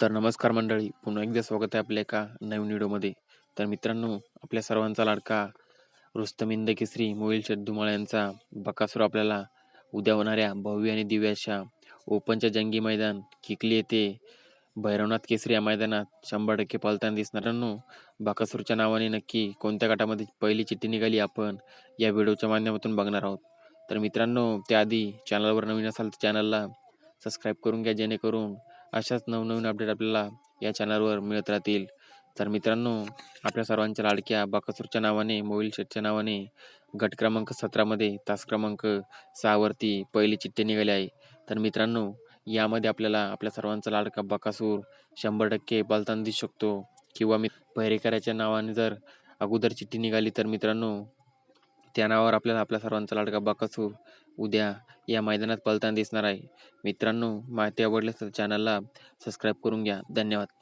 तर नमस्कार मंडळी पुन्हा एकदा स्वागत आहे आपल्या एका नवीन व्हिडिओमध्ये. तर मित्रांनो आपल्या सर्वांचा लाडका रुस्तमिंद केसरी मोहिल शेद्दुमाळ यांचा बकासूर आपल्याला उद्या होणाऱ्या भव्य आणि दिव्याच्या ओपनच्या जंगी मैदान किकली येथे भैरवनाथ केसरी या मैदानात शंभर टक्के पालताना दिसणारांनो बकासूरच्या नावाने नक्की कोणत्या गटामध्ये पहिली चिठ्ठी निघाली आपण या व्हिडिओच्या माध्यमातून बघणार आहोत. तर मित्रांनो त्याआधी चॅनलवर नवीन असाल तर चॅनलला सबस्क्राईब करून घ्या जेणेकरून अशाच नवनवीन अपडेट आपल्याला या चॅनलवर मिळत राहतील. तर मित्रांनो आपल्या सर्वांच्या लाडक्या बाकासूरच्या नावाने मोबाईल शेटच्या नावाने गट क्रमांक सतरामध्ये तास क्रमांक सहावरती पहिली चिठ्ठी निघाली आहे. तर मित्रांनो यामध्ये आपल्याला आपल्या सर्वांचा लाडका बाकासूर शंभर टक्के बलताना दिसू शकतो. किंवा मी पहिरेकराच्या नावाने जर अगोदर चिठ्ठी निघाली तर मित्रांनो त्या नावावर आपल्याला आपल्या सर्वांचा लाडका बाकासूर उद्या या मैदानात पलताना दिसणार आहे? मित्रांनो माहिती आवडल्यास चॅनलला सबस्क्राईब करून घ्या. धन्यवाद.